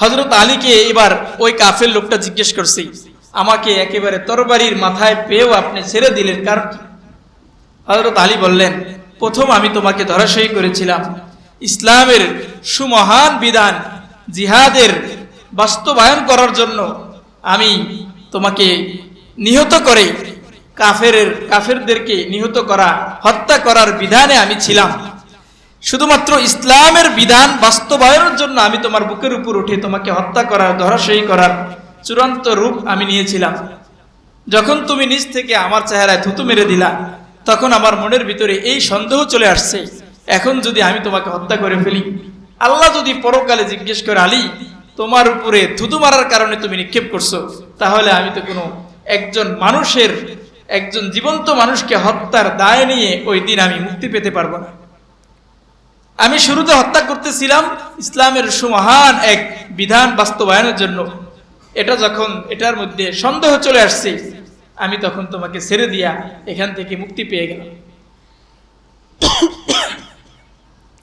হজরত আলীকে এবার ওই কাফের লোকটা জিজ্ঞেস করছি, আমাকে একেবারে তরবারির মাথায় পেয়েও আপনি ছেড়ে দিলেন কারণ হজরত আলী বললেন, প্রথম আমি তোমাকে ধরাশয়ী করেছিলাম। ইসলামের সুমহান বিধান জিহাদের বাস্তবায়ন করার জন্য আমি তোমাকে নিহত করে কাফের কাফেরদেরকে নিহত করা, হত্যা করার বিধানে আমি ছিলাম। শুধুমাত্র ইসলামের বিধান বাস্তবায়নের জন্য আমি তোমার বুকের উপর উঠে তোমাকে হত্যা করার, ধরাশয়ী করার চূড়ান্ত রূপ আমি নিয়েছিলাম। যখন তুমি নিজ থেকে আমার চেহারায় থুতু মেরে দিলা, তখন আমার মনের ভিতরে এই সন্দেহ চলে আসছে, এখন যদি আমি তোমাকে হত্যা করে ফেলি, আল্লাহ যদি পরকালে জিজ্ঞেস করে, আলী, তোমার উপরে থুতু মারার কারণে তুমি নিক্ষেপ করছ, তাহলে আমি তো কোনো একজন মানুষের, একজন জীবন্ত মানুষকে হত্যার দায় নিয়ে ওই দিন আমি মুক্তি পেতে পারব না। আমি শুরুতে হত্যা করতেছিলাম ইসলামের সুমহান এক বিধান বাস্তবায়নের জন্য। এটা যখন এটার মধ্যে সন্দেহ চলে আসছে, আমি তখন তোমাকে ছেড়ে দিয়া এখান থেকে মুক্তি পেয়ে গেলাম।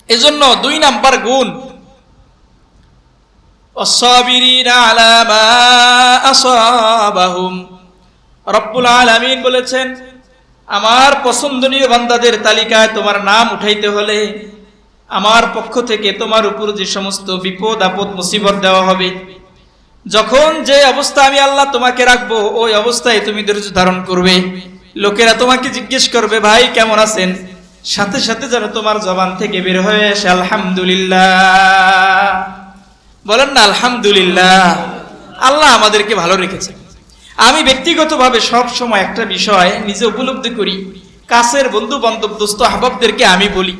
এজন্য দুই নাম্বার গুণ রব্বুল বলেছেন, আমার পছন্দনীয় বান্দাদের তালিকায় তোমার নাম উঠাইতে হলে আমার পক্ষ থেকে তোমার উপর যে সমস্ত বিপদ, আপদ, মুসিবত দেওয়া হবে, যখন যে অবস্থা আমি আল্লাহ তোমাকে রাখব, ওই অবস্থায় তুমি ধৈর্য ধারণ করবে। লোকেরা তোমাকে জিজ্ঞেস করবে, ভাই, কেমন আছেন? সাথে সাথে যেন তোমার জবান থেকে বের হয়ে আসে, আলহামদুলিল্লাহ। বলেন না, আলহামদুলিল্লাহ। আল্লাহ আমাদেরকে ভালো রেখেছে আমি ব্যক্তিগতভাবে সব সময় একটা বিষয় নিজে উপলব্ধি করি। কাছের বন্ধু বান্ধব দোস্ত, আহবাবদেরকে আমি বলি।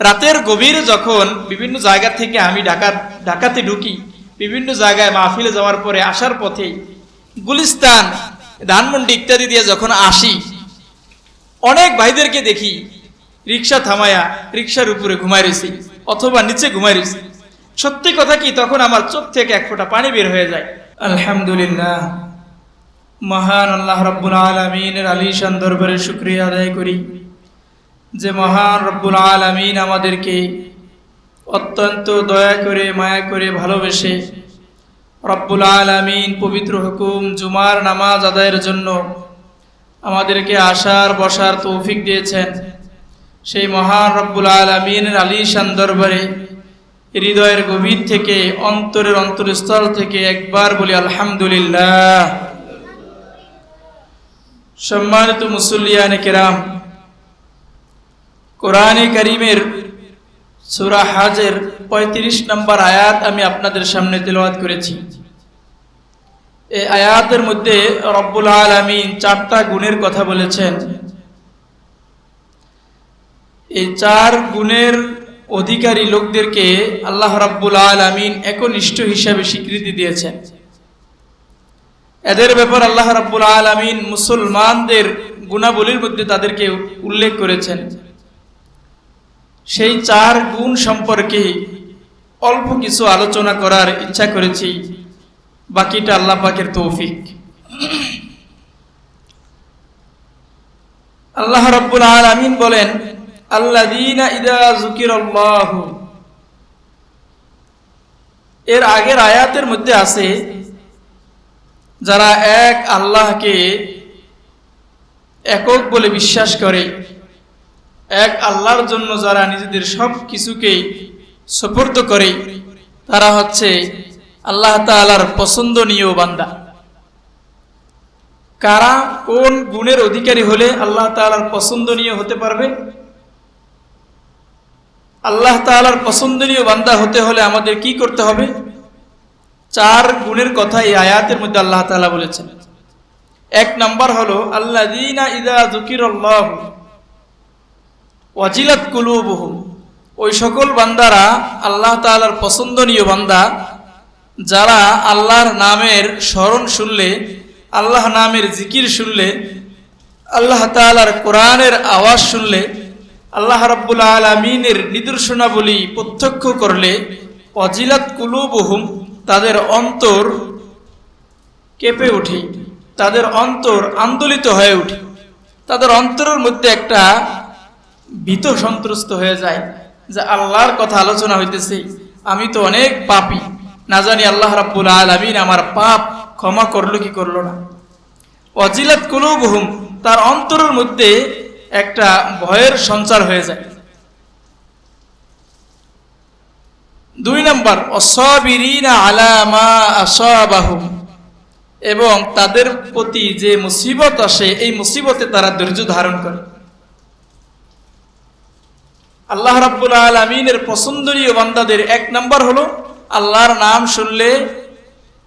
রাতের গভীরে যখন বিভিন্ন জায়গা থেকে আমি ঢাকা ঢাকাতে ঢুকি, বিভিন্ন জায়গায় মাহফিলে যাওয়ার পরে, আসার পথে, গুলিস্তান, ধানমন্ডি ইত্যাদি দিয়ে যখন আসি, অনেক ভাইদেরকে দেখি, রিক্সা থামায়া, রিক্সার উপরে ঘুমাই রয়েছি অথবা নিচে ঘুমাই রয়েছি সত্যি কথা কি, তখন আমার চোখ থেকে এক ফোঁটা পানি বের হয়ে যায়। আলহামদুলিল্লাহ, মহান আল্লাহ রব্বুল আলমিনের আলিশান দরবারে শুক্রিয়া আদায় করি। যে মহান রব্বুল আলমিন আমাদেরকে অত্যন্ত দয়া করে, মায়া করে ভালোবেসে রব্বুল আলমিন পবিত্র হুকুম জুমার নামাজ আদায়ের জন্য আমাদেরকে আসার, বসার তৌফিক দিয়েছেন। সেই মহান রব্বুল আলমিনের আলিশান দরবারে হৃদয়ের গভীর থেকে, অন্তরের অন্তরস্থল থেকে একবার বলি আলহামদুলিল্লাহ। সম্মানিত মুসল্লিয়ান কেরাম কোরআনে করিমের সুরা হাজের ৩৫ নম্বর আয়াত আমি আপনাদের সামনে তেলাওয়াত করেছি। এই আয়াতের মধ্যে রব্বুল আলমিন চারটা গুণের কথা বলেছেন। এই চার গুণের অধিকারী লোকদেরকে আল্লাহ রাব্বুল আলমিন একনিষ্ঠ হিসাবে স্বীকৃতি দিয়েছেন। এদের ব্যাপার আল্লাহ রাব্বুল আলমিন মুসলমানদের গুণাবলীর মধ্যে তাদেরকে উল্লেখ করেছেন। সেই চার গুণ সম্পর্কে অল্প কিছু আলোচনা করার ইচ্ছা করেছি। বাকিটা আল্লাহ পাকের তৌফিক। আল্লাহ রব্বুল আলমিন বলেন আল্লাদিনা ইদা জুকির এর আগের আয়াতের মধ্যে আছে, যারা এক আল্লাহকে একক বলে বিশ্বাস করে এক আল্লাহর জন্য যারা নিজেদের সব কিছুকেই সফর্দ করে, তারা হচ্ছে আল্লাহ তালার পছন্দনীয় বান্দা। কারা কোন গুণের অধিকারী হলে আল্লাহ তালার পছন্দনীয় হতে পারবে? আল্লাহ তালার পছন্দনীয় বান্দা হতে হলে আমাদের কি করতে হবে? চার গুণের কথা এই আয়াতের মধ্যে আল্লাহ তালা বলেছেন। এক নাম্বার হলো আল্লাহ ইদা জুকির ওয়াজিলাত কুলুবহুম। ওই সকল বান্দারা আল্লাহ তালার পছন্দনীয় বান্দা। যারা আল্লাহর নামের স্মরণ শুনলে, আল্লাহ নামের জিকির শুনলে, আল্লাহ তালার কোরআনের আওয়াজ শুনলে, আল্লাহ রব্বুল আলমিনের নিদর্শনাবলী প্রত্যক্ষ করলে অজিলাত কুলুবহুম তাদের অন্তর কেঁপে ওঠে, তাদের অন্তর আন্দোলিত হয়ে ওঠে। তাদের অন্তরের মধ্যে একটা ভীত সন্ত্রস্ত হয়ে যায় যে আল্লাহর কথা আলোচনা হইতেছে। আমি তো অনেক পাপি। না জানি আল্লাহ রাব্বুল আলামিন আমার পাপ ক্ষমা করল কি করল না। অজিলাত কুলুবহুম, তার অন্তরের মধ্যে একটা ভয়ের সঞ্চার হয়ে যায়। দুই নম্বর, অসবিরিনা আলামা আসাবাহুম, এবং তাদের প্রতি যে মুসিবত আসে, এই মুসিবতে তারা ধৈর্য ধারণ করে। আল্লাহ রাব্বুল আলমিনের পছন্দনীয় বান্দাদের এক নম্বর হলো আল্লাহর নাম শুনলে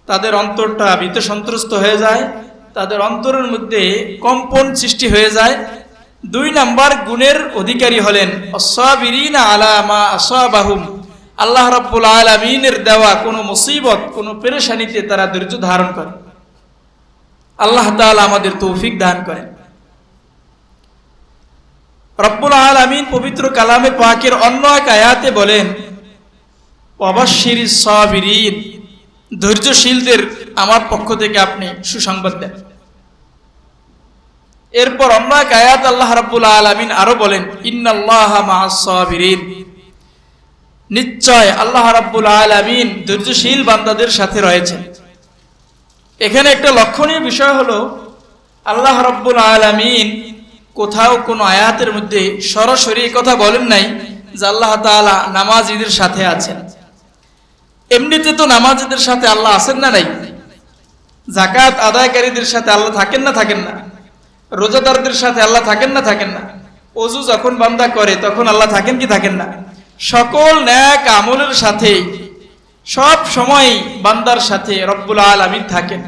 তাদের অন্তরটা ভীত সন্ত্রস্ত হয়ে যায়, তাদের অন্তরের মধ্যে কম্পন সৃষ্টি হয়ে যায়। দুই নাম্বার গুণের অধিকারী হলেন, অসাবিরিনা আলামা আসাবাহুম। আল্লাহ রাব্বুল আলমিনের দেওয়া কোনো মুসিবত, কোনো পেরেশানিতে তারা ধৈর্য ধারণ করে। আল্লাহ তাআলা আমাদের তৌফিক দান করেন। রব্বুল আলমিন পবিত্র কালামে পাকের অন্য এক আয়াতে বলেন অবশ্যির সাবিরিন, ধৈর্যশীলদের আমার পক্ষ থেকে আপনি সুসংবাদ দেন। এরপর অন্য এক আয়াত আল্লাহ রাব্বুল আলমিন আরও বলেন, ইন্নাল্লাহ সাবিরিন। নিশ্চয় আল্লাহ রাব্বুল আলমিন ধৈর্যশীল বান্দাদের সাথে রয়েছেন। এখানে একটা লক্ষণীয় বিষয় হলো, আল্লাহ রাব্বুল আলমিন কোথাও কোনো আয়াতের মধ্যে সরাসরি কথা বলেন নাই যে আল্লাহ তাআলা নামাজিদের সাথে আছেন। এমনিতে তো নামাজিদের সাথে আল্লাহ আছেন না নাই? জাকাত আদায়কারীদের সাথে আল্লাহ থাকেন না থাকেন না? রোজাদারদের সাথে আল্লাহ থাকেন না থাকেন না? অজু যখন বান্দা করে, তখন আল্লাহ থাকেন কি থাকেন না? সকল ন্যাক আমলের সাথে, সব সময় বান্দার সাথে রব্বুল আলমিন থাকেন।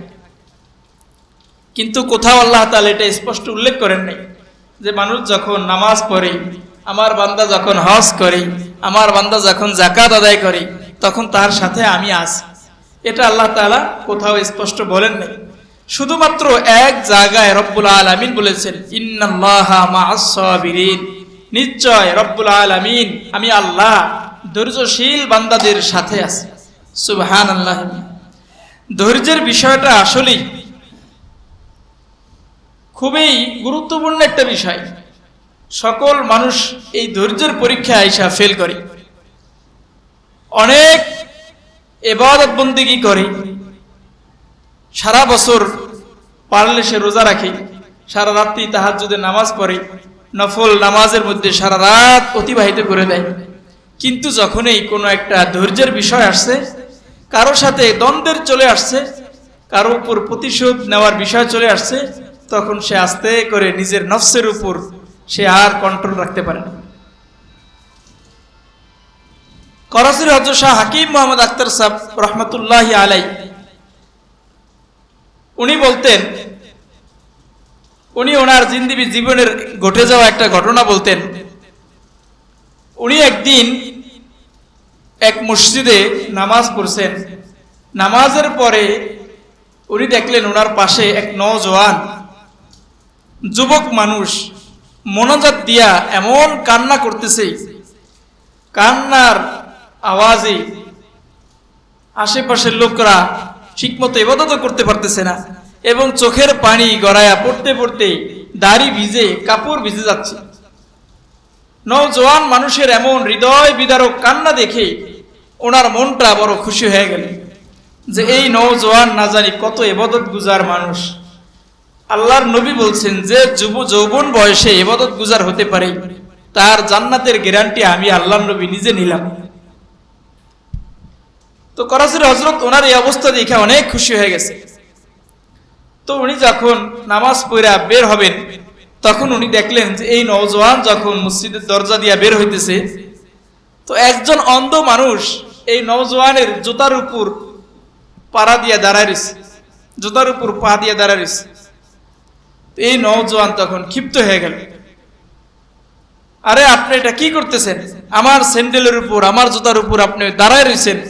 কিন্তু কোথাও আল্লাহ তাআলা এটা স্পষ্ট উল্লেখ করেন নাই। যে মানুষ যখন নামাজ পড়ে, আমার বান্দা যখন হজ করে, আমার বান্দা যখন জাকাত আদায় করে, তখন তার সাথে আমি আছি। এটা আল্লাহ তাআলা কোথাও স্পষ্ট বলেন নাই। শুধুমাত্র এক জায়গায় রব্বুল আলামিন বলেছেন, ইন্নাল্লাহা মাআস সাবিরিন নিশ্চয় রব্বুল আলামিন, আমি আল্লাহ ধৈর্যশীল বান্দাদের সাথে আছি। সুবহানাল্লাহ। ধৈর্যের বিষয়টা আসলেই খুবই গুরুত্বপূর্ণ একটা বিষয়। সকল মানুষ এই ধৈর্যের পরীক্ষা আইসা ফেল করে। অনেক এবাদত বন্দিগি করে। সারা বছর পারলে সে রোজা রাখে, সারা রাত্রি তাহার যদি নামাজ পড়ে, নফল নামাজের মধ্যে সারা রাত অতিবাহিত করে দেয়। কিন্তু যখনই কোনো একটা ধৈর্যের বিষয় আসছে, কারও সাথে দ্বন্দ্বের চলে আসছে, কারও উপর প্রতিশোধ নেওয়ার বিষয় চলে আসছে তখন সে আস্তে করে নিজের নফসের উপর সে আর কন্ট্রোল রাখতে পারে না। করাচির হজর শাহ হাকিম মোহাম্মদ আক্তার সাহ রহমতুল্লাহ আলাই, উনি বলতেন, উনি ওনার জিন্দিবি জীবনের ঘটে যাওয়া একটা ঘটনা বলতেন। উনি একদিন এক মসজিদে নামাজ পড়ছেন। নামাজের পরে উনি দেখলেন ওনার পাশে এক নজওয়ান যুবক মানুষ মনোজাত দিয়া এমন কান্না করতেছে, কান্নার আওয়াজে আশেপাশের লোকরা ঠিকমতো এবাদত করতে পারতেছে না এবং চোখের পানি গড়ায়া পড়তে পড়তে দাড়ি ভিজে কাপড় ভিজে যাচ্ছে। নওজোয়ান মানুষের এমন হৃদয় বিদারক কান্না দেখে ওনার মনটা বড় খুশি হয়ে গেল যে এই নওজোয়ান না জানি কত এবাদত গুজার মানুষ। আল্লাহর নবী বলছেন যে যুব যৌবন বয়সে এবাদত গুজার হতে পারে। তার জান্নাতের গ্যারান্টি আমি আল্লাহর নবী নিজে নিলাম। তো করাচির হজরত ওনার এই অবস্থা দেখে অনেক খুশি হয়ে গেছে। তো উনি যখন নামাজ পড়া বের হবেন, তখন উনি দেখলেন যে এই নওজোয়ান যখন মসজিদের দরজা দিয়া বের হইতেছে, তো একজন অন্ধ মানুষ এই নওজোয়ানের জুতার উপর পাড়া দিয়া দাঁড়ায় রয়েছে জুতার উপর পা দিয়ে দাঁড়ায় রয়েছে এই নওজোয়ান তখন ক্ষিপ্ত হয়ে গেল। আরে, আপনি এটা কি করতেছেন? আমার স্যান্ডেলের উপর, আমার জুতার উপর আপনি দাঁড়ায় রয়েছেন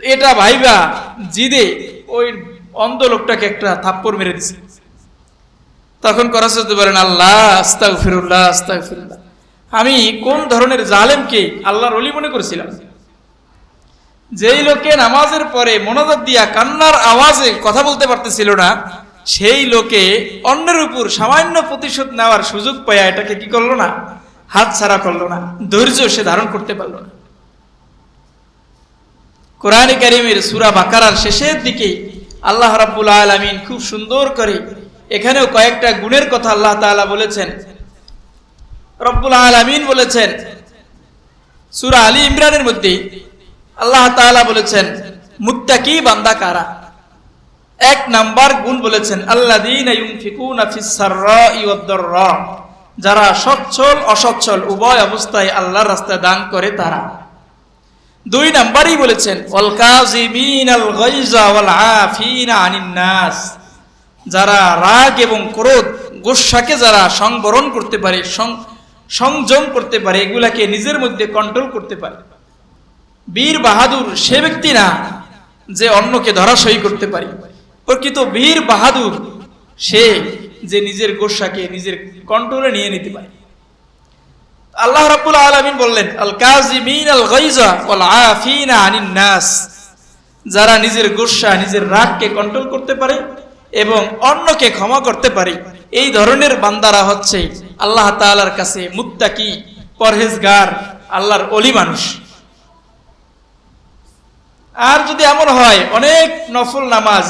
এটা ভাইবা জিদে ওই অন্ধ লোকটাকে একটা থাপ্পড় মেরে দিছে। তখন করাতে বলেন আল্লাহ আস্তাক ফিরুল্লাহ আস্তাক ফিরুল্লাহ আমি কোন ধরনের জালেমকে আল্লাহর অলি মনে করেছিলাম? যেই লোকে নামাজের পরে মনোজাত দিয়া কান্নার আওয়াজে কথা বলতে পারতেছিল না সেই লোকে অন্যের উপর সামান্য প্রতিশোধ নেওয়ার সুযোগ পায়া এটাকে কি করল না? হাত ছাড়া করল না। ধৈর্য সে ধারণ করতে পারল না। কোরআন কারিমের সুরা বাকারার শেষের দিকে আল্লাহ রাব্বুল আলামিন খুব সুন্দর করে এখানেও কয়েকটা গুণের কথা আল্লাহ তাআলা বলেছেন। রব্বুল আলামিন বলেছেন, সুরা আলী ইমরানের মধ্যে আল্লাহ তাআলা বলেছেন, মুত্তাকি বান্দা কারা? এক নাম্বার গুণ বলেছেন দাররা যারা সচ্ছল, অসচ্ছল, উভয় অবস্থায় আল্লাহর রাস্তায় দান করে তারা। দুই নাম্বারই বলেছেন যারা রাগ এবং ক্রোধ গোসাকে যারা সংবরণ করতে পারে সংযম করতে পারে, এগুলাকে নিজের মধ্যে কন্ট্রোল করতে পারে। বীর বাহাদুর সে ব্যক্তি না যে অন্যকে ধরাশয়ী করতে পারে। প্রকৃত বীর বাহাদুর, সে যে নিজের গোসাকে নিজের কন্ট্রোলে নিয়ে নিতে পারে। আল্লাহ রাব্বুল আলামিন বললেন, আল কাযিমিন আল গায়জা ওয়াল আফিনা আনিন নাস। যারা নিজের গোসা, নিজের রাগকে কন্ট্রোল করতে পারে এবং অন্যকে ক্ষমা করতে পারে, এই ধরনের বান্দারা হচ্ছে আল্লাহ তাআলার কাছে মুত্তাকি, পরহেজগার, আল্লাহর অলি মানুষ। আর যদি এমন হয়, অনেক নফল নামাজ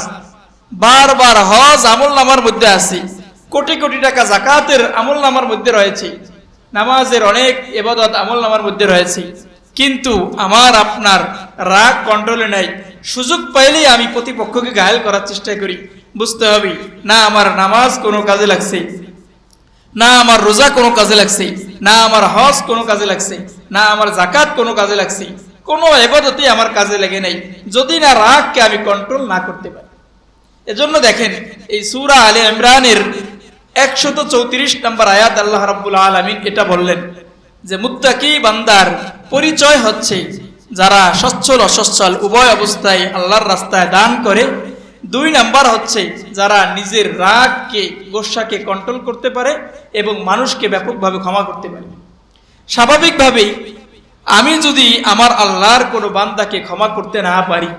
বারবার হজ আমল নামার মধ্যে আছে। কোটি কোটি টাকা জাকাতের আমল নামার মধ্যে রয়েছে। নামাজের অনেক এবাদত আমল নামার মধ্যে রয়েছে। কিন্তু আমার আপনার রাগ কন্ট্রোলে নাই। সুযোগ পাইলেই আমি প্রতিপক্ষকে ঘায়াল করার চেষ্টা করি। বুঝতে হবে, না আমার নামাজ কোনো কাজে লাগছে। না আমার রোজা কোনো কাজে লাগছে। না আমার হজ কোনো কাজে লাগছে। না আমার জাকাত কোনো কাজে লাগছে। কোনো এবাদতই আমার কাজে লেগে নেই। যদি না রাগকে আমি কন্ট্রোল না করতে পারি। এজন্য দেখেন, এই সুরা আলে ইমরানের একশত চৌত্রিশ নম্বর আয়াত আল্লাহ রাব্বুল আলামিন এটা বললেন যে, মুত্তাকি বান্দার পরিচয় হচ্ছে যারা সচ্ছল অসচ্ছল উভয় অবস্থায় আল্লাহর রাস্তায় দান করে। দুই নাম্বার হচ্ছে যারা নিজের রাগকে, গোসাকে কন্ট্রোল করতে পারে এবং মানুষকে ব্যাপকভাবে ক্ষমা করতে পারে। স্বাভাবিকভাবেই আমি যদি আমার আল্লাহর কোনো বান্দাকে ক্ষমা করতে না পারি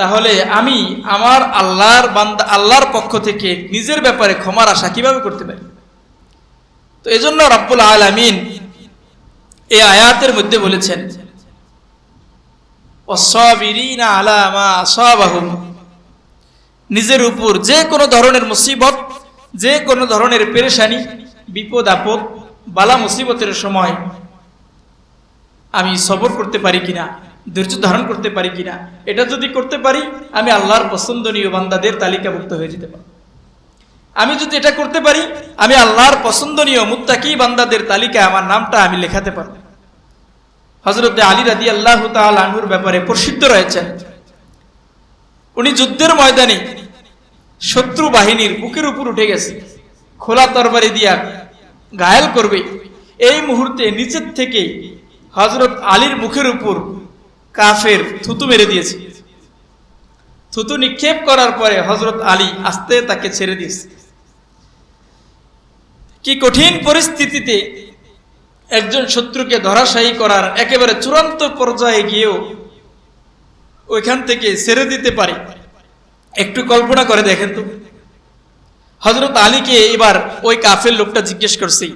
তাহলে আমি আমার আল্লাহর বান্দা, আল্লাহর পক্ষ থেকে নিজের ব্যাপারে ক্ষমার আশা কীভাবে করতে পারি? তো এই এজন্য রব্বুল আলামিন এই আয়াতের মধ্যে বলেছেন নিজের উপর যে কোনো ধরনের মুসিবত, যে কোনো ধরনের পেরেশানি, বিপদ, আপদ, বালা, মুসিবতের সময় আমি সবর করতে পারি কিনা? ধৈর্য ধারণ করতে পারি কিনা? এটা যদি করতে পারি, আমি আল্লাহর পছন্দনীয় বান্দাদের তালিকাভুক্ত হয়ে যেতে পারি আমি যদি এটা করতে পারি, আমি আল্লাহর পছন্দনীয় মুত্তাকি বান্দাদের তালিকায় আমার নামটা আমি লেখাতে পারব। হজরত আলী রাদি আল্লাহ আনহুর ব্যাপারে প্রসিদ্ধ রয়েছেন। উনি যুদ্ধের ময়দানে শত্রু বাহিনীর বুকের উপর উঠে গেছে। খোলা তরবারি দিয়া ঘায়াল করবে। এই মুহূর্তে নিচের থেকে হজরত আলীর মুখের উপর কাফের থুতু মেরে দিয়েছে। থুতু নিক্ষেপ করার পরে হজরত আলী আস্তে তাকে ছেড়ে দিয়েছে। কি কঠিন পরিস্থিতিতে একজন শত্রুকে ধরাশায়ী করার একেবারে চূড়ান্ত পর্যায়ে গিয়েও ওইখান থেকে ছেড়ে দিতে পারে। একটু কল্পনা করে দেখেন তো। হজরত আলীকে এবার ওই কাফের লোকটা জিজ্ঞেস করছে,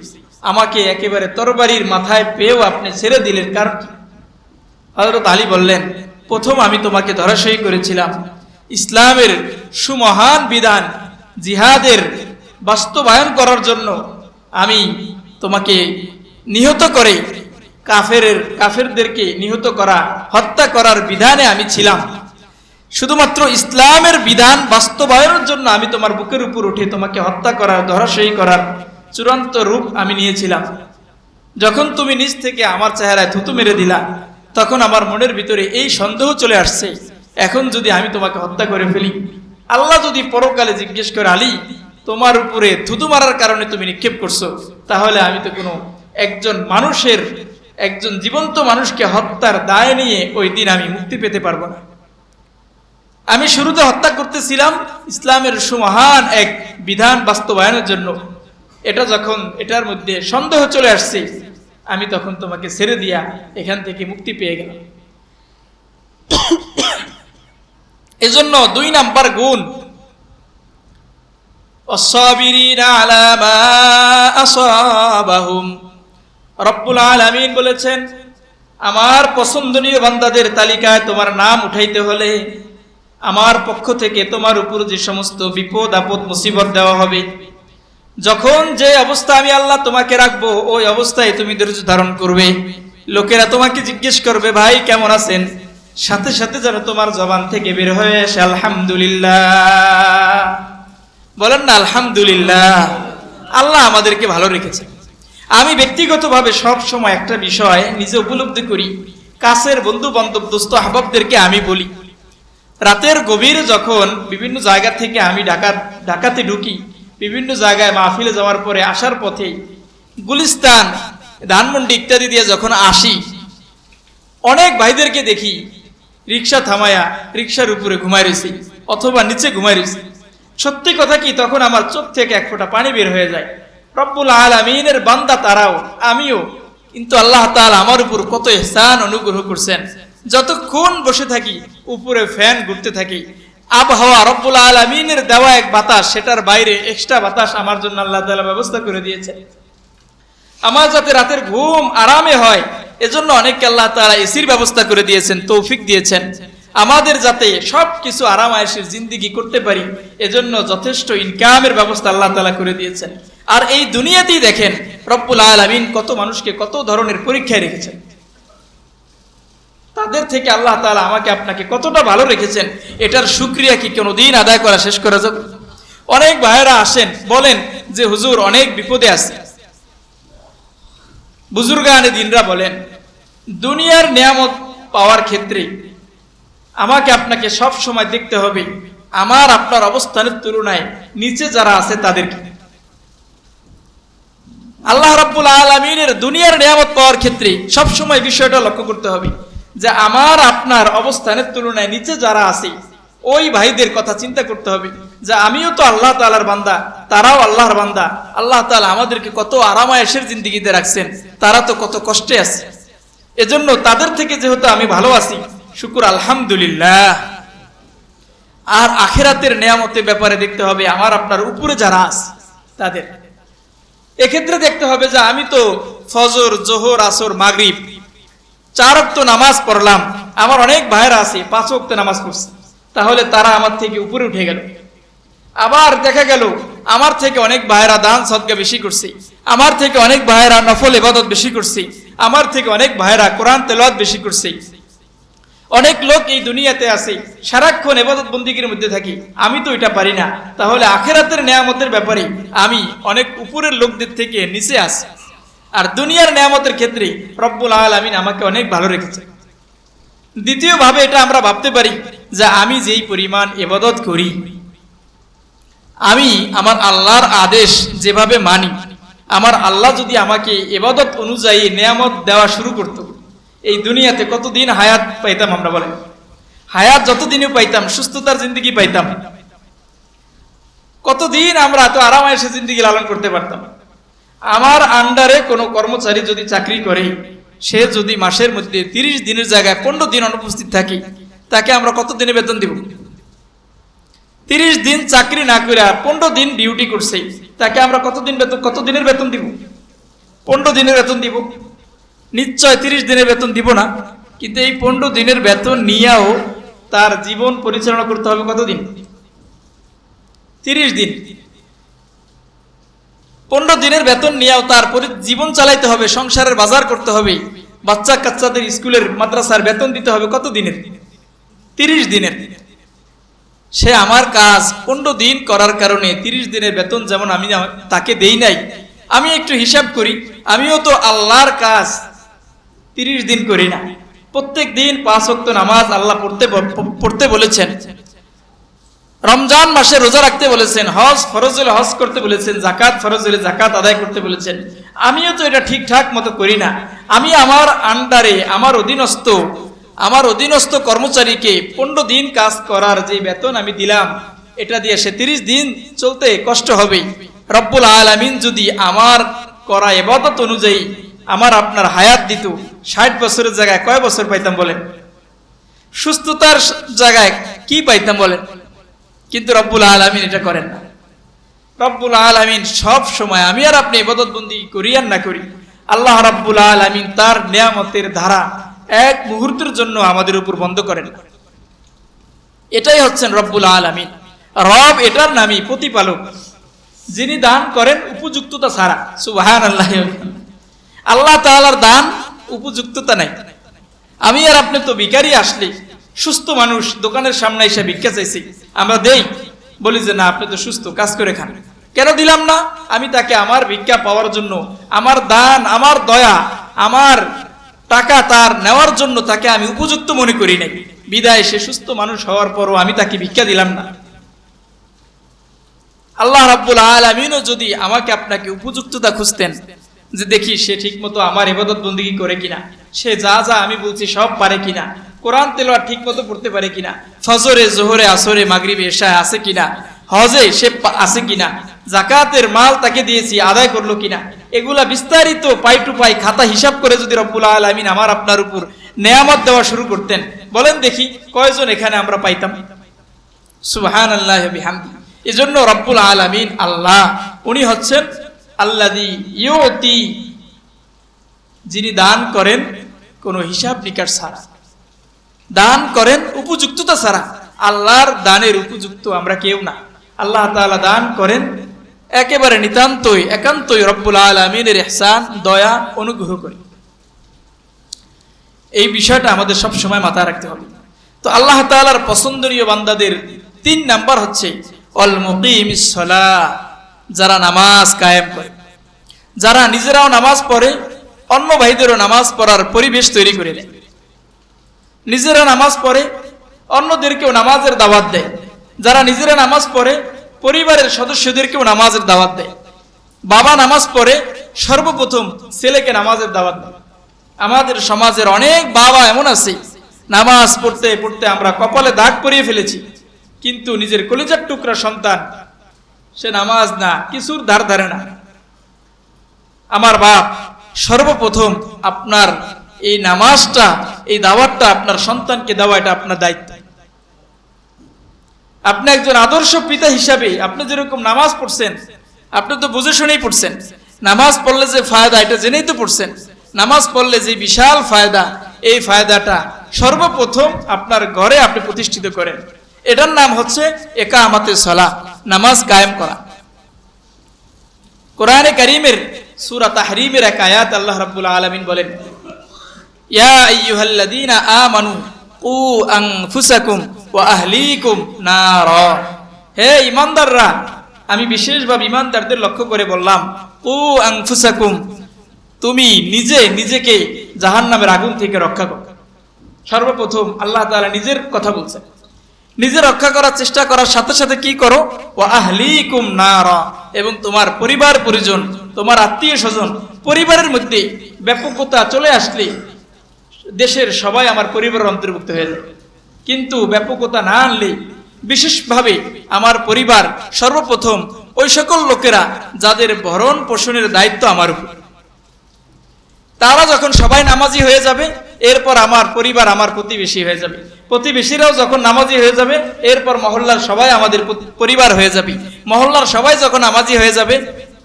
আমাকে একেবারে তরবারির মাথায় পেয়েও আপনি ছেড়ে দিলেন কারণ কি? হজরত আলী বললেন, প্রথম আমি তোমাকে ধরাশয়ী করেছিলাম। ইসলামের সুমহান বিধান, জিহাদের বাস্তবায়ন করার জন্য আমি তোমাকে নিহত করে কাফের কাফেরদেরকে নিহত করা, হত্যা করার বিধানে আমি ছিলাম। শুধুমাত্র ইসলামের বিধান বাস্তবায়নের জন্য আমি তোমার বুকের উপর উঠে তোমাকে হত্যা করার, ধরাশয়ী করার চূড়ান্ত রূপ আমি নিয়েছিলাম। যখন তুমি নিজ থেকে আমার চেহারায় থুতু মেরে দিলা তখন আমার মনের ভিতরে এই সন্দেহ চলে আসছে। এখন যদি আমি তোমাকে হত্যা করে ফেলি, আল্লাহ যদি পরকালে জিজ্ঞেস করে, আলী, তোমার উপরে থুতু মারার কারণে তুমি নিক্ষেপ করছ, তাহলে আমি তো কোনো একজন মানুষের, একজন জীবন্ত মানুষকে হত্যার দায় নিয়ে ওই দিন আমি মুক্তি পেতে পারব না। আমি শুরুতে হত্যা করতেছিলাম ইসলামের সুমহান এক বিধান বাস্তবায়নের জন্য। এটা যখন, এটার মধ্যে সন্দেহ চলে আসছে আমি তখন তোমাকে ছেড়ে দিয়া এখান থেকে মুক্তি পেয়ে গেলাম। এজন্য দুই নাম্বার গুণ রব্বুল আলামিন বলেছেন, আমার পছন্দনীয় বান্দাদের তালিকায় তোমার নাম উঠাইতে হলে আমার পক্ষ থেকে তোমার উপর যে সমস্ত বিপদ, আপদ, মুসিবত দেওয়া হবে যখন যে অবস্থা আমি আল্লাহ তোমাকে রাখব, ওই অবস্থায় তুমি ধৈর্য ধারণ করবে। লোকেরা তোমাকে জিজ্ঞেস করবে, ভাই, কেমন আছেন? সাথে সাথে যেন তোমার জবান থেকে বের হয়ে আসে আলহামদুলিল্লাহ। বলেন না, আলহামদুলিল্লাহ। আল্লাহ আমাদেরকে ভালো রেখেছে আমি ব্যক্তিগতভাবে সব সময় একটা বিষয় নিজে উপলব্ধি করি। কাছের বন্ধু বান্ধব দোস্ত, আহবাবদেরকে আমি বলি। রাতের গভীরে যখন বিভিন্ন জায়গা থেকে আমি ডাকাত ডাকাতে ঢুকি বিভিন্ন জায়গায় মাহফিলে যাওয়ার পরে, আসার পথে গুলিস্তান, ধানমন্ডি ইত্যাদি দিয়ে যখন আসি, অনেক ভাইদেরকে দেখি রিক্সা থামায়া, রিক্সার উপরে ঘুমাই রয়েছি, অথবা নিচে ঘুমাই রয়েছি। সত্যি কথা কি, তখন আমার চোখ থেকে এক ফোঁটা পানি বের হয়ে যায়। রব্বুল আলমিনের বান্দা তারাও, আমিও। কিন্তু আল্লাহ তাআলা আমার উপর কত এহসান, অনুগ্রহ করছেন। যতক্ষণ বসে থাকি, উপরে ফ্যান ঘুরতে থাকি। আবহাওয়া রব্বুল আলমিনের দেওয়া এক বাতাস, সেটার বাইরে এক্সট্রা বাতাস আমার জন্য আল্লাহ তাআলা ব্যবস্থা করে দিয়েছে আমার যাতে রাতের ঘুম আরামে হয়, এজন্য অনেককে আল্লাহ তারা এসির ব্যবস্থা করে দিয়েছেন, তৌফিক দিয়েছেন। আমাদের যাতে সব কিছু আরাম আয়েসের জিন্দিগি করতে পারি, এজন্য যথেষ্ট ইনকামের ব্যবস্থা আল্লাহ তালা করে দিয়েছেন। আর এই দুনিয়াতেই দেখেন, রব্বুল আলমিন কত মানুষকে কত ধরনের পরীক্ষায় রেখেছেন। তাদের থেকে আল্লাহ তালা আমাকে আপনাকে কতটা ভালো রেখেছেন, এটার সুক্রিয়া কি কোনোদিন আদায় করা শেষ করা যাবে? অনেক ভাইয়েরা আসেন, বলেন যে, হুজুর, অনেক বিপদে আছে। বুজুর্গানে দিনরা বলেন, দুনিয়ার নিয়ামত পাওয়ার ক্ষেত্রে আমাকে আপনাকে সব সময় দেখতে হবে। আমার, আপনার অবস্থানের তুলনায় নিচে যারা আছে তাদেরকে। আল্লাহ রাব্বুল আলমিনের দুনিয়ার নিয়ামত পাওয়ার ক্ষেত্রে সব সময় বিষয়টা লক্ষ্য করতে হবে। যে আমার আপনার অবস্থানের তুলনায় নিচে যারা আছে, ওই ভাইদের কথা চিন্তা করতে হবে। যে আমিও তো আল্লাহ তালার বান্দা, তারাও আল্লাহর বান্দা। আল্লাহ তালা আমাদেরকে কত আরামায়েশের জিন্দিগিতে রাখছেন, তারা তো কত কষ্টে আছে। এজন্য তাদের থেকে যেহেতু আমি ভালো আছি, শুকুর আলহামদুলিল্লাহ। আর আখেরাতের নেয়ামতের ব্যাপারে দেখতে হবে, আমার আপনার উপরে যারা আছে, তাদের। এক্ষেত্রে দেখতে হবে যে আমি তো ফজর, জোহর, আসর, মাগরিব চার অক্ত নামাজ পড়লাম। আমার অনেক ভাইরা আছে পাঁচ অক্ত নামাজ পড়ছে। তাহলে তারা আমার থেকে উপরে উঠে গেল। আবার দেখা গেল, আমার থেকে অনেক ভাইরা দান সদকা বেশি করছে। আমার থেকে অনেক ভাইরা নফল ইবাদত বেশি করছে। আমার থেকে অনেক ভাইরা কোরআন তেলাওয়াত বেশি করছে। অনেক লোক এই দুনিয়াতে আছে, সারাক্ষণ এবাদত বন্দিগির মধ্যে থাকি। আমি তো এটা পারি না। তাহলে আখেরাতের নেয়ামতের ব্যাপারে আমি অনেক উপরের লোকদের থেকে নিচে আসি আর দুনিয়ার নিয়ামতের ক্ষেত্রে রব্বুল আলামিন আমাকে অনেক ভালো রেখেছে। দ্বিতীয়ভাবে এটা আমরা ভাবতে পারি যে আমি যেই পরিমাণ এবাদত করি, আমি আমার আল্লাহর আদেশ যেভাবে মানি, আমার আল্লাহ যদি আমাকে এবাদত অনুযায়ী নিয়ামত দেওয়া শুরু করত, এই দুনিয়াতে কতদিন হায়াত পাইতাম আমরা বলেন? হায়াত যতদিনও পাইতাম, সুস্থতার জিন্দগি পাইতাম। কতদিন আমরা তো আরামায়েসে জিন্দগি লালন করতে পারতাম? আমার আন্ডারে কোনো কর্মচারী যদি চাকরি করে, সে যদি মাসের মধ্যে তিরিশ দিনের জায়গায় পনেরো দিন অনুপস্থিত থাকে, তাকে আমরা কত দিনে বেতন দিব? তিরিশ দিন চাকরি না করে পনেরো দিন ডিউটি করছে, তাকে আমরা কতদিন বেতন, কত দিনের বেতন দিব? পনেরো দিনের বেতন দিব। নিশ্চয় তিরিশ দিনের বেতন দিব না, কিন্তু এই পনেরো দিনের বেতন নিয়েও তার জীবন পরিচালনা করতে হবে কতদিন তিরিশ দিন। পনেরো দিনের বেতন নিয়েও তার পরি- জীবন চালাইতে হবে, সংসারের বাজার করতে হবে, বাচ্চা কাচ্চাদের স্কুলের মাদ্রাসার বেতন দিতে হবে কত দিনের? তিরিশ দিনের। সে আমার কাজ পনেরো দিন করার কারণে তিরিশ দিনের বেতন যেমন আমি তাকে দেই নাই, আমি একটু হিসাব করি, আমিও তো আল্লাহর কাজ তিরিশ দিন করি না। প্রত্যেক দিন পাঁচ অক্ত নামাজ আল্লাহ পড়তে পড়তে বলেছেন। রমজান মাসে রোজা রাখতে বলেছেন, হজ ফরজ হলে হজ করতে বলেছেন জাকাত ফরজ হলে জাকাত আদায় করতে বলেছেন। আমিও তো এটা ঠিকঠাক মতো করি না। আমি আমার আন্ডারে, আমার অধীনস্থ আমার অধীনস্থ কর্মচারীকে পনেরো দিন কাজ করার যে বেতন আমি দিলাম, এটা দিয়ে সে তিরিশ দিন চলতে কষ্ট হবে। রব্বুল আলামিন যদি আমার করা এবাদত অনুযায়ী আমার আপনার হায়াত দিত, ষাট বছরের জায়গায় কয় বছর পাইতাম বলেন? সুস্থতার জায়গায় কি পাইতাম বলেন? কিন্তু রব্বুল আলমিন এটা করেন না। রব্বুল আলমিন সব সময় আমি আর আপনি ইবাদত বন্দি করি আর না করি, আল্লাহ রব্বুল আলমিন তার নিয়ামতের ধারা এক মুহূর্তের জন্য আমাদের উপর বন্ধ করেন। এটাই হচ্ছেন রব্বুল আলমিন। রব এটার নামই প্রতিপালক, যিনি দান করেন উপযুক্ততা ছাড়া। সুবাহান আল্লাহ আল্লাহ তাআলার দান উপযুক্ততা নাই। আমি আর আপনি তো ভিখারি আসলে সুস্থ মানুষ, দোকানের সামনে এসে ভিক্ষা চাইছি। আমরা দেই, বলি যে, না, আপনি তো সুস্থ, কাজ করে খান। কেন দিলাম না? আমি তাকে আমার ভিক্ষা পাওয়ার জন্য, আমার দান, আমার দয়া, আমার টাকা তার নেওয়ার জন্য তাকে আমি উপযুক্ত মনে করি নাই। বিদায়, সে সুস্থ মানুষ হওয়ার পরও আমি তাকে ভিক্ষা দিলাম না। আল্লাহ রাব্বুল আলামিনও যদি আমাকে আপনাকে উপযুক্ততা খুঁজতেন, যে দেখি সে ঠিক মতো আমার ইবাদত বন্দিগি করে কিনা, সে যা যা আমি বলছি সব পারে কিনা কোরআন ঠিক মতো পড়তে পারে কিনা? ফজরে, জোহরে, আসরে, মাগরিবে, এশায় আছে কিনা? হজে সে আছে কিনা? জাকাতের মাল তাকে দিয়েছি, আদায় করল কিনা? এগুলা বিস্তারিত পাই টু পাই খাতা হিসাব করে যদি রব্বুল আলামিন আমার আপনার উপর নেয়ামত দেওয়া শুরু করতেন। বলেন দেখি, কয়জন এখানে আমরা পাইতাম? সুহান আল্লাহ বিহামদি। এজন্য রব্বুল আলামিন আল্লাহ, উনি হচ্ছেন আল্লাদি ইউতি, যিনি দান করেন কোনো হিসাব নিকাশ ছাড়া। দান করেন উপযুক্ততা ছাড়া। আল্লাহর দানের উপযুক্ত আমরা কেউ না। আল্লাহ তাআলা দান করেন একেবারে নিতান্তই, একান্তই রব্বুল আলমিনের এহসান দয়া, অনুগ্রহ করে। এই বিষয়টা আমাদের সব সময় মাথায় রাখতে হবে। তো আল্লাহ তাআলার পছন্দনীয় বান্দাদের তিন নাম্বার হচ্ছে, অল যারা নামাজ কায়েম করে। যারা নিজেরাও নামাজ পড়ে, অন্য ভাইদেরও নামাজ পড়ার পরিবেশ তৈরি করে দেয়। নিজেরা নামাজ পড়ে, অন্যদেরকেও নামাজের দাওয়াত দেয়। যারা নিজেরা নামাজ পড়ে, পরিবারের সদস্যদেরকেও নামাজের দাওয়াত দেয়। বাবা নামাজ পড়ে, সর্বপ্রথম ছেলেকে নামাজের দাওয়াত দেয়। আমাদের সমাজের অনেক বাবা এমন আছে, নামাজ পড়তে পড়তে আমরা কপালে দাগ পরিয়ে ফেলেছি, কিন্তু নিজের কলিজার টুকরা সন্তান, সে নামাজ না, কিছুর ধার ধারে না। আমার বাপ সর্বপ্রথম আপনার এই নামাজটা, এই দাওয়াতটা আপনার সন্তানকে দেওয়া, এটা আপনার দায়িত্ব। আপনি একজন আদর্শ পিতা হিসাবে আপনি যেরকম নামাজ পড়ছেন, আপনি তো বুঝে শুনেই পড়ছেন, নামাজ পড়লে যে ফায়দা, এটা জেনেই তো পড়ছেন। নামাজ পড়লে যে বিশাল ফায়দা, এই ফায়দাটা সর্বপ্রথম আপনার ঘরে আপনি প্রতিষ্ঠিত করেন। এটার নাম হচ্ছে একা আমাতে সলা, নামাজ কায়েম করা। কোরআনে করিমের, সূরা তাহরিমের এক আয়াত আল্লাহ রাব্বুল আলামিন বলেন ইয়া আইয়ুহাল্লাযীনা আমানু কু আনফুসাকুম ওয়া আহলিকুম নারা। হে ঈমানদাররা, আমি বিশেষভাবে ঈমানদারদের লক্ষ্য করে বললাম, কু আনফুসাকুম, তুমি নিজে নিজেকে জাহান্নামের আগুন থেকে রক্ষা করো। সর্বপ্রথম আল্লাহ তাআলা নিজের কথা বলছেন। নিজে রক্ষা করার চেষ্টা করার সাথে সাথে কি করো? ও আহলিকুম নারা। এবং তোমার পরিবার পরিজন, তোমার আত্মীয় স্বজন, পরিবারের মধ্যে ব্যাপকতা চলে আসলে দেশের সবাই আমার পরিবারের অন্তর্ভুক্ত হয়ে যাবে। কিন্তু ব্যাপকতা না আনলে বিশেষভাবে আমার পরিবার সর্বপ্রথম ওই সকল লোকেরা যাদের ভরণ পোষণের দায়িত্ব আমার উপর। তারা যখন সবাই নামাজি হয়ে যাবে, এরপর আমার পরিবার আমার প্রতিবেশী হয়ে যাবে। প্রতিবেশীরাও যখন নামাজি হয়ে যাবে, এরপর মহল্লার সবাই আমাদের পরিবার হয়ে যাবে। মহল্লার সবাই যখন নামাজি হয়ে যাবে,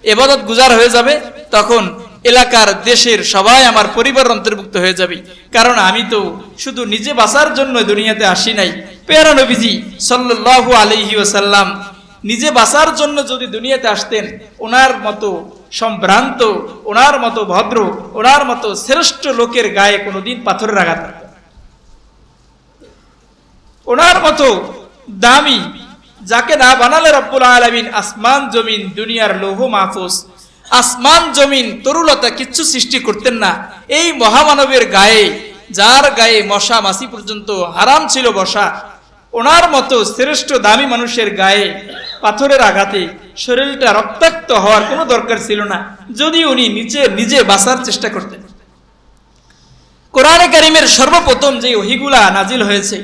এবাদত গুজার হয়ে যাবে, তখন এলাকার দেশের সবাই আমার পরিবার অন্তর্ভুক্ত হয়ে যাবে কারণ আমি তো শুধু নিজে বাঁচার জন্য দুনিয়াতে আসি নাই পেয়ারা নবীজি সাল্লাল্লাহু আলাইহি ওয়াসাল্লাম নিজে বাঁচার জন্য যদি দুনিয়াতে আসতেন, ওনার মতো সম্ভ্রান্ত, ওনার মতো ভদ্র, ওনার মতো শ্রেষ্ঠ লোকের গায়ে কোনোদিন পাথরের আঘাত। ওনার মতো দামি, যাকে না বানালে রব্বুল আলামিন আসমান, জমিন, দুনিয়ার লৌহ মাহফুজ আসমান, জমিন, তরুলতা কিচ্ছু সৃষ্টি করতেন না। এই মহামানবের গায়ে, যার গায়ে মশা মাসি পর্যন্ত হারাম ছিল বসা, ওনার মতো শ্রেষ্ঠ দামি মানুষের গায়ে পাথরের আঘাতে শরীরটা রক্তাক্ত হওয়ার কোনো দরকার ছিল না, যদি উনি নিচে নিজে বাঁচার চেষ্টা করতেন। কোরআনে কারিমের সর্বপ্রথম যে ওহিগুলা নাজিল হয়েছে,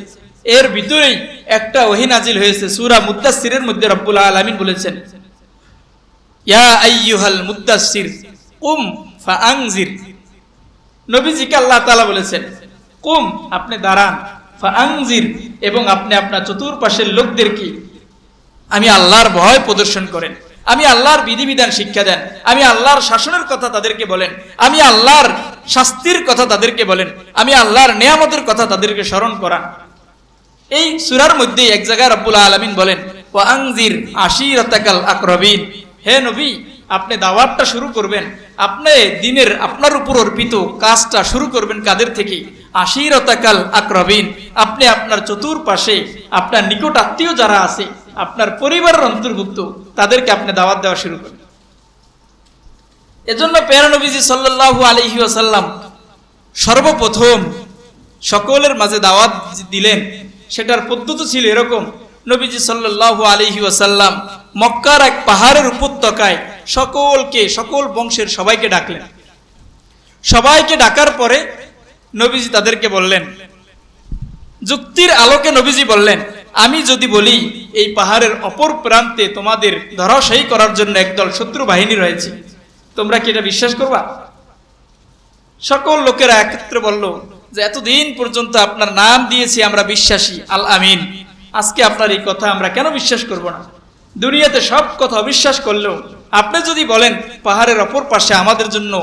এর ভিতরেই একটা ওহি নাজিল হয়েছে, সুরা মুত্তাসিরের মধ্যে রব্বুল আলামিন বলেছেন তাআলা বলেছেন আপনি দাঁড়ান এবং আপনি আপনার চতুর্পাশের লোকদেরকে আমি আল্লাহর ভয় প্রদর্শন করেন, আমি আল্লাহর বিধিবিধান শিক্ষা দেন, আমি আল্লাহর শাসনের কথা তাদেরকে বলেন, আমি আল্লাহর শাস্তির কথা তাদেরকে বলেন, আমি আল্লাহর নেয়ামতের কথা তাদেরকে স্মরণ করান। এই সুরার মধ্যে এক জায়গায় রব্বুল আলমিন বলেন ও আংজির আশিরতাকাল আকরবিন। হে নবী, আপনি দাওয়াতটা শুরু করবেন। আপনি দিনের আপনার উপর অর্পিত কাজটা শুরু করবেন কাদের থেকে? আশিরতাকাল আকরবিন। আপনি আপনার চতুর্পাশে, আপনার নিকট আত্মীয় যারা আছে, আপনার পরিবারের অন্তর্ভুক্ত, তাদেরকে আপনি দাওয়াত দেওয়া শুরু করেন এজন্য পেয়ারা নবীজি সাল্লাল্লাহু আলাইহি ওয়াসাল্লাম সর্বপ্রথম সকলের মাঝে দাওয়াত দিলেন। সেটার পদ্ধতি ছিল এরকম নবীজি সাল্লাল্লাহু আলাইহি ওয়াসাল্লাম মক্কার এক পাহাড়ের উপত্যকায় সকলকে, সকল বংশের সবাইকে ডাকলেন। সবাইকে ডাকার পরে নবীজি তাদেরকে বললেন, যুক্তির আলোকে নবীজি বললেন, আমি যদি বলি এই পাহাড়ের অপর প্রান্তে তোমাদের ধরাশায়ী করার জন্য একদল শত্রু বাহিনী রয়েছে, তোমরা কি এটা বিশ্বাস করবা? সকল লোকেরা একত্রে বলল যে, এতদিন পর্যন্ত আপনার নাম দিয়েছি আমরা বিশ্বাসী, আল আমিন। আজকে আপনার এই কথা আমরা কেন বিশ্বাস করব না? দুনিয়াতে সব কথা অবিশ্বাস করলেও আপনি যদি বলেন, পাহাড়ের অপর পাশে আমাদের জন্য,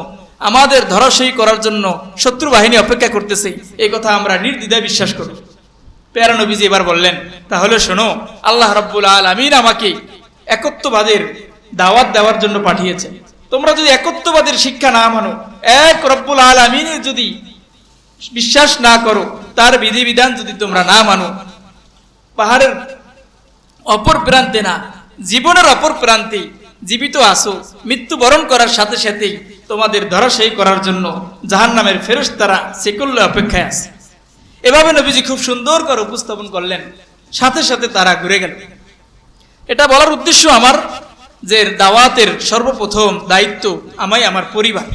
আমাদের ধরাশয়ী করার জন্য শত্রু বাহিনী অপেক্ষা করতেছে, এই কথা আমরা নির্দ্বিধায় বিশ্বাস করব। পেয়ারা নবীজি এবার বললেন, তাহলে শোনো, আল্লাহ রব্বুল আল আমিন আমাকে একত্ববাদের দাওয়াত দেওয়ার জন্য পাঠিয়েছে। তোমরা যদি একত্ববাদের শিক্ষা না মানো, এক রব্বুল আল আমিনের যদি বিশ্বাস না করো, তার বিধিবিধান যদি তোমরা না মানো পাহাড়ের অপর প্রান্তে না, জীবনের অপর প্রান্তে জীবিত আসো মৃত্যুবরণ করার সাথে সাথেই তোমাদের ধরাশায়ী করার জন্য জাহান নামের ফেরস তারা সেকুল্য অপেক্ষায় আছে। এভাবে নবীজি খুব সুন্দর করে উপস্থাপন করলেন, সাথে সাথে তারা ঘুরে গেল। এটা বলার উদ্দেশ্য আমার যে দাওয়াতের সর্বপ্রথম দায়িত্ব আমাই আমার পরিবার।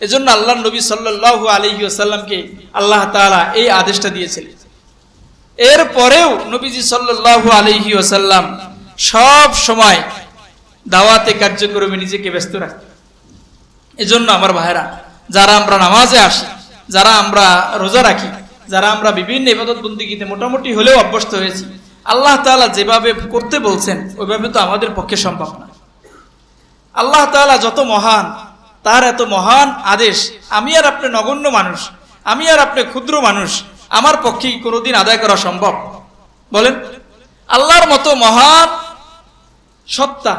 এজন্য আল্লাহ নবী সাল্লাল্লাহু আলাইহি আসাল্লামকে আল্লাহ তাআলা এই আদেশটা দিয়েছিলেন এর পরেও নবীজি সাল্লাল্লাহু আলাইহি ওয়াসাল্লাম সব সময় দাওয়াতে কার্যক্রমে নিজেকে ব্যস্ত রাখতেন। এজন্য আমার ভাইরা যারা আমরা নামাজে আসি, যারা আমরা রোজা রাখি, যারা আমরা বিভিন্ন ইবাদত বন্দিগিতে মোটামুটি হলেও অভ্যস্ত হয়েছি, আল্লাহ তাআলা যেভাবে করতে বলছেন, ওইভাবে তো আমাদের পক্ষে সম্ভব না। আল্লাহ তাআলা যত মহান, তার এত মহান আদেশ, আমি আর আপনি নগণ্য মানুষ, আমি আর আপনি ক্ষুদ্র মানুষ আমার পক্ষে কোনোদিন আদায় করা সম্ভব। বলেন, আল্লাহর মতো মহান সত্তা,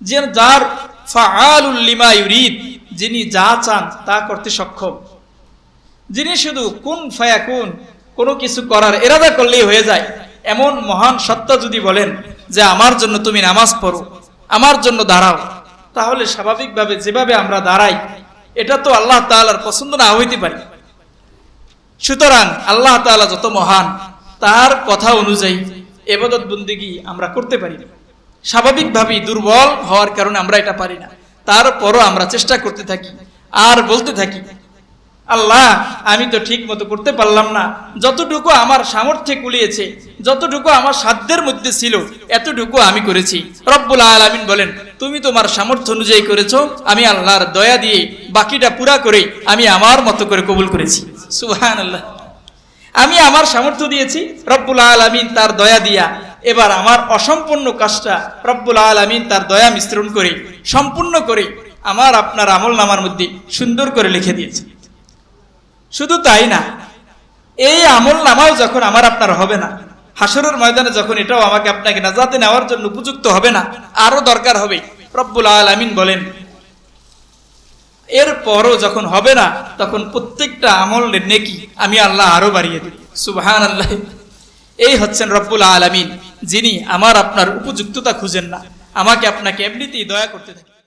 যে যার ফাআলুল লিমা ইউরিদ, যিনি যা চান তা করতে সক্ষম। যিনি শুধু কোন ফায়া কোন কোনো কিছু করার এরাদা করলেই হয়ে যায়। এমন মহান সত্তা যদি বলেন যে আমার জন্য তুমি নামাজ পড়ো, আমার জন্য দাঁড়াও, তাহলে স্বাভাবিকভাবে যেভাবে আমরা দাঁড়াই, এটা তো আল্লাহ তাআলার পছন্দ না হইতে পারে। সুতরাং আল্লাহ তাআলা যত মহান, তার কথা অনুযায়ী এবাদত বন্দিগি আমরা করতে পারি না। স্বাভাবিকভাবেই দুর্বল হওয়ার কারণে আমরা এটা পারি না। তারপরও আমরা চেষ্টা করতে থাকি, আর বলতে থাকি, আল্লাহ, আমি তো ঠিক মতো করতে পারলাম না। যতটুকু আমার সামর্থ্যে কুলিয়েছে, যতটুকু আমার সাধ্যের মধ্যে ছিল, এতটুকু আমি করেছি। রব্বুল আলামিন বলেন, তুমি তোমার সামর্থ্য অনুযায়ী করেছ, আমি আল্লাহর দয়া দিয়ে বাকিটা পুরা করে আমি আমার মতো করে কবুল করেছি। আমি আমার সামর্থ্য দিয়েছি, রব্বুল আলামিন তার দয়া দিয়া। এবার আমার অসম্পূর্ণ কাজটা রব্বুল আলামিন তার দয়া মিশ্রণ করে, সম্পূর্ণ করে আমার আপনার আমল নামার মধ্যে সুন্দর করে লিখে দিয়েছে। শুধু তাই না, এই আমল নামাও যখন আমার আপনার হবে না হাসরের ময়দানে যখন এটাও আমাকে আপনাকে নাজাতে নেওয়ার জন্য উপযুক্ত হবে না আরও দরকার হবে। রব্বুল আলামিন বলেন এর পরও যখন হবে না, তখন প্রত্যেকটা আমল নেকি আমি আল্লাহ আরও বাড়িয়ে দিই সুবাহান আল্লাহ এই হচ্ছেন রব্বুল আলামিন, যিনি আমার আপনার উপযুক্ততা খুঁজেন না। আমাকে আপনাকে এমনিতেই দয়া করতে থাকেন।